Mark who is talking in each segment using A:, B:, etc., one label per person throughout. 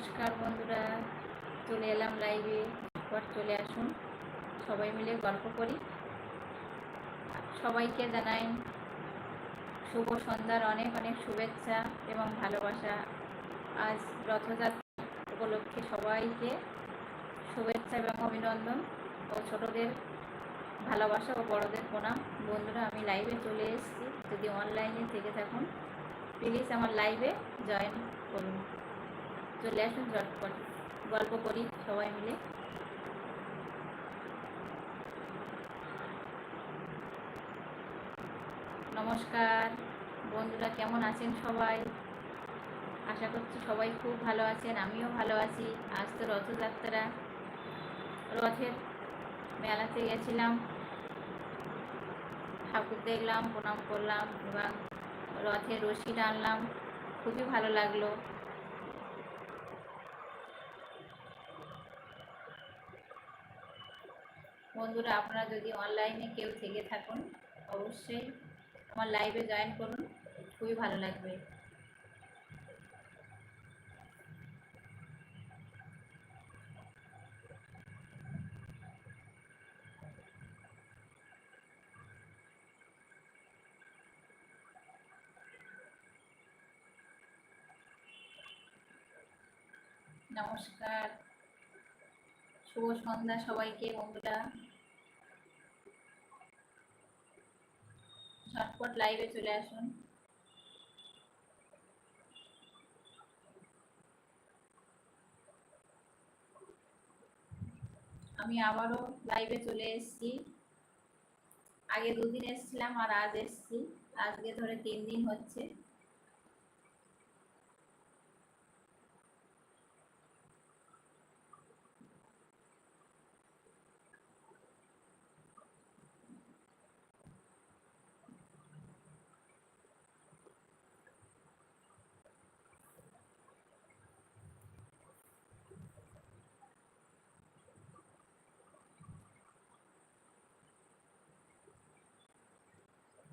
A: নমস্কার বন্ধুরা, চলে এলাম লাইভে একবার চলে আসুন, সবাই মিলে গল্প করি। সবাইকে জানাই শুভ সন্ধ্যার অনেক অনেক শুভেচ্ছা এবং ভালোবাসা। আজ রথযাত্রা উপলক্ষে সবাইকে শুভেচ্ছা এবং অভিনন্দন ও ছোটদের ভালোবাসা ও বড়দের প্রণাম। বন্ধুরা, আমি লাইভে চলে এসেছি। যদি অনলাইনে থেকে থাকুন প্লিজ আমার লাইভে জয়েন করুন। চলে আসুন ঝটপট গল্প করি সবাই মিলে। নমস্কার, বন্ধুরা কেমন আছেন সবাই? আশা করছি সবাই খুব ভালো আছেন, আমিও ভালো আছি। আজ তো রথযাত্রা। রথের মেলাতে গেছিলাম। ঠাকুর দেখলাম, প্রণাম করলাম এবং রথের রশি টানলাম খুবই ভালো লাগল। বন্ধুরা, আপনারা যদি অনলাইনে কেউ থেকে থাকুন, অবশ্যই আমার লাইভে জয়েন করুন, খুবই ভালো লাগবে। নমস্কার। শুভ সন্ধ্যা সবাইকে, বন্ধুরা। ঝটপট লাইভে চলে আসুন। আমি আবারও লাইভে চলে এসেছি। আগে দুদিন এসেছিলাম আর আজ এসেছি। আজকে ধরে তিন দিন হচ্ছে।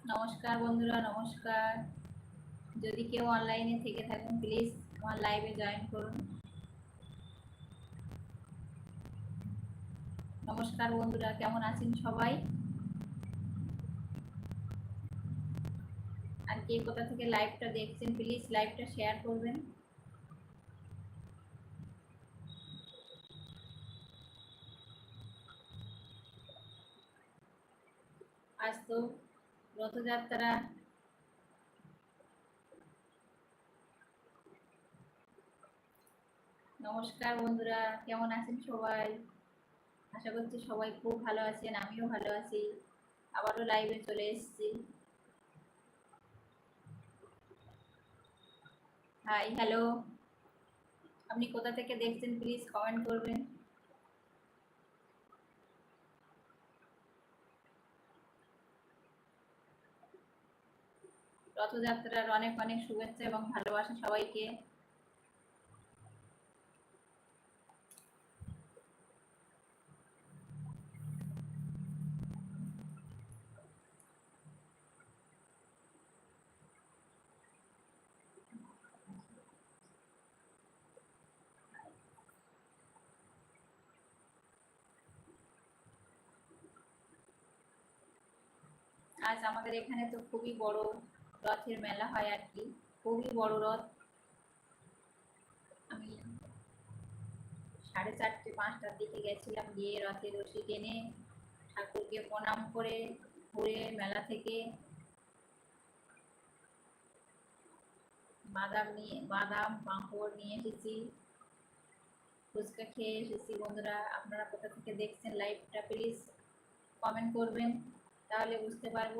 A: নমস্কার বন্ধুরা, নমস্কার। যদি কেউ অনলাইনে থেকে থাকেন প্লিজ আমার লাইভে জয়েন করুন। নমস্কার বন্ধুরা, কেমন আছেন সবাই? আর কে কোথা থেকে লাইভটা দেখছেন প্লিজ লাইভটা শেয়ার করবেন আজ তো রথযাত্রা নমস্কার বন্ধুরা, কেমন আছেন সবাই? আশা করছি সবাই খুব ভালো আছেন, আমিও ভালো আছি। আবারও লাইভে চলে এসেছি। হাই হ্যালো আপনি কোথা থেকে দেখছেন প্লিজ কমেন্ট করবেন। রথযাত্রার অনেক অনেক শুভেচ্ছা এবং ভালোবাসা সবাইকে। আজ আমাদের এখানে তো খুবই বড় রথের মেলা হয় আর কি। খুবই বড় রথ। আমি সাড়ে চারটে, পাঁচটার দিকে গেছিলাম গিয়ে রথের রশি টেনে ঠাকুরকে প্রণাম করে ঘুরে মেলা থেকে বাদাম নিয়ে, বাদাম, পাঁপড় নিয়ে এসেছি। ফুচকা খেয়ে এসেছি বন্ধুরা। আপনারা কোথা থেকে দেখছেন লাইভটা প্লিজ কমেন্ট করবেন, তাহলে বুঝতে পারব।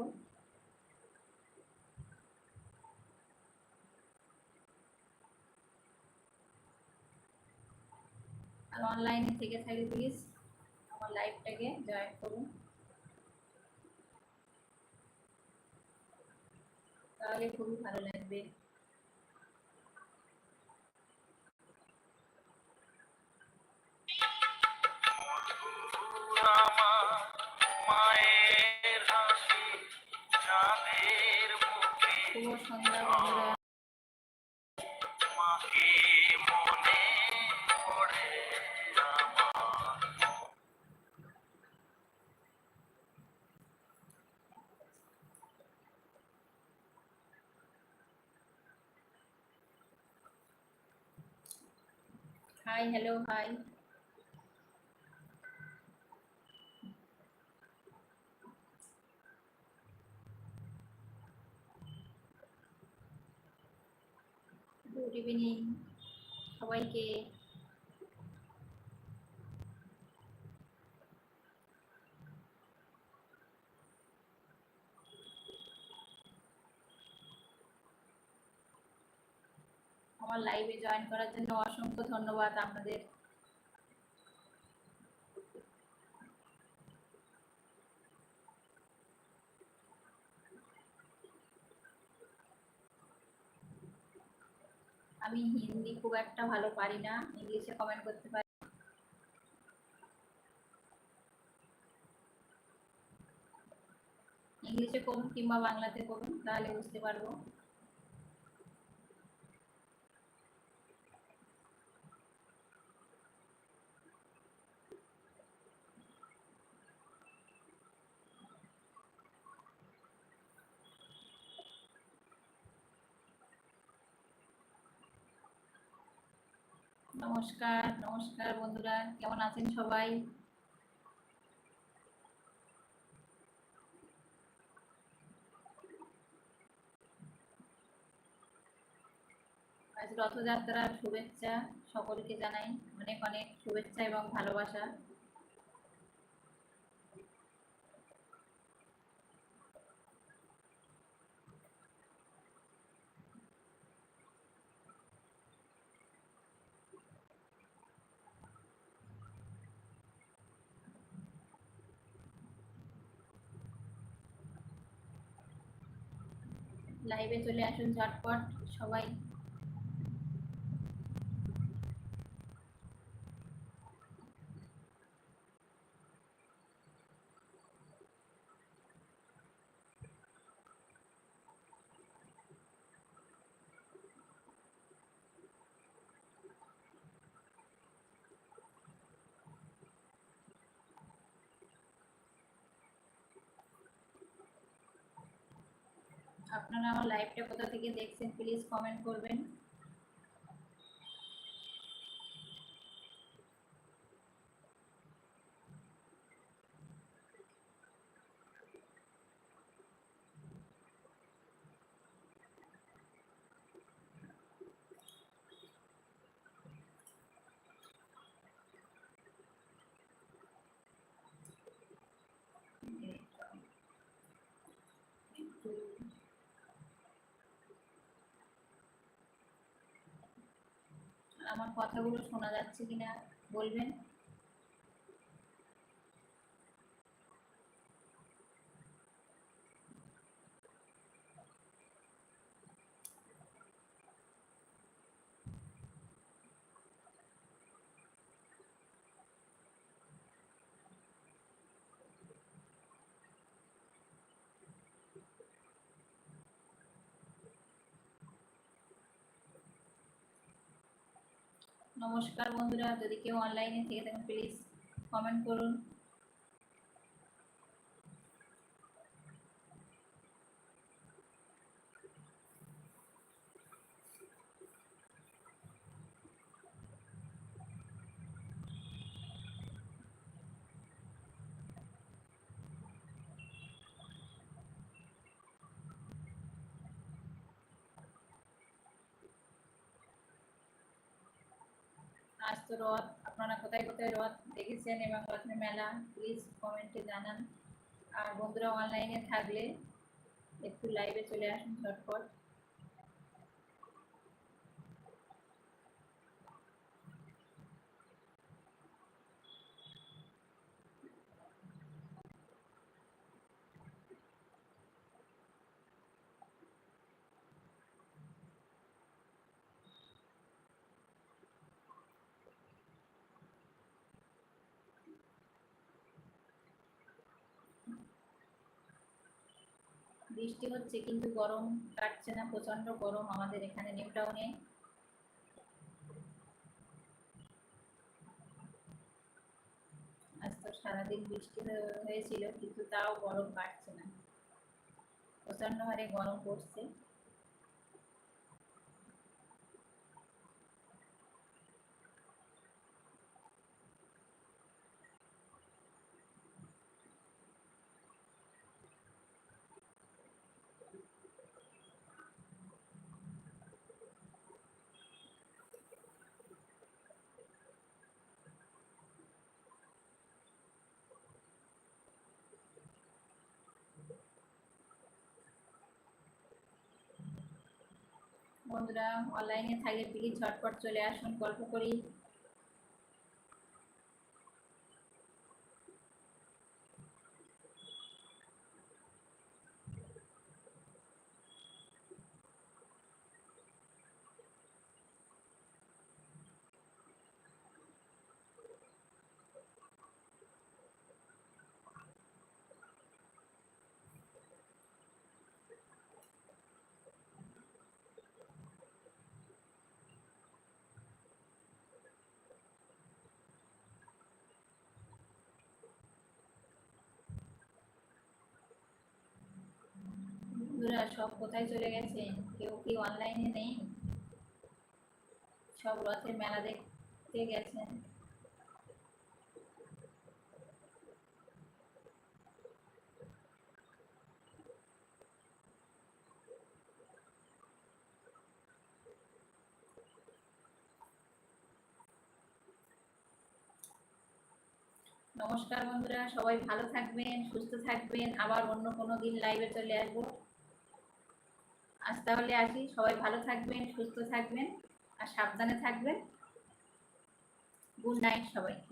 A: আর অনলাইনে থেকে থাকলে প্লিজ আমার লাইভটাকে জয়েন করুন। তাহলে খুবই ভালো লাগবে।
B: মায়ের হাসি চাঁদের মুখে
A: শুভ সন্ধ্যা বন্ধুরা। Hi hello hi good evening সবাইকে আমার লাইভে জয়েন করার জন্য অসংখ্য ধন্যবাদ আপনাদের। আমি হিন্দি খুব একটা ভালো পারি না, ইংলিশে কমেন্ট করতে পারি। ইংলিশে করুন কিংবা বাংলাতে করুন, তাহলে বুঝতে পারব। নমস্কার নমস্কার বন্ধুরা, কেমন আছেন সবাই? আজ রথযাত্রার শুভেচ্ছা সকলকে জানাই। অনেক অনেক শুভেচ্ছা এবং ভালোবাসা। লাইভে চলে আসুন ঝটপট সবাই। আপনারা আমার লাইভটা কোথা থেকে দেখছেন প্লিজ কমেন্ট করবেন একটু আমার কথাগুলো শোনা যাচ্ছে কিনা বলবেন? নমস্কার বন্ধুরা যদি কেউ অনলাইনে থেকে থাকেন প্লিজ কমেন্ট করুন। আজ তো রথ, আপনারা কোথায় কোথায় রথ দেখেছেন এবং রথের মেলা প্লিজ কমেন্টে জানান। আর বন্ধুরা অনলাইনে থাকলে একটু লাইভে চলে আসুন ঝটপট। বৃষ্টি হচ্ছে, কিন্তু গরম কাটছে না প্রচণ্ড গরম আমাদের এখানে নিউ টাউনে আজ তো সারাদিন বৃষ্টি হয়েছিল, কিন্তু তাও গরম কাটছে না। প্রচণ্ড হারে গরম পড়ছে। বন্ধুরা অনলাইনে থাকলে প্লিজ ঝটপট চলে আসুন গল্প করি। বন্ধুরা, সব কোথায় চলে গেছে? কেউ কি অনলাইনে নেই? সব রথের মেলা দেখতে গেছেন নমস্কার বন্ধুরা, সবাই ভালো থাকবেন, সুস্থ থাকবেন। আবার অন্য কোনো দিন লাইভে চলে আসব। আজ তাহলে আসি। সবাই ভালো থাকবেন সুস্থ থাকবেন আর সাবধানে থাকবেন। গুড নাইট সবাইকে।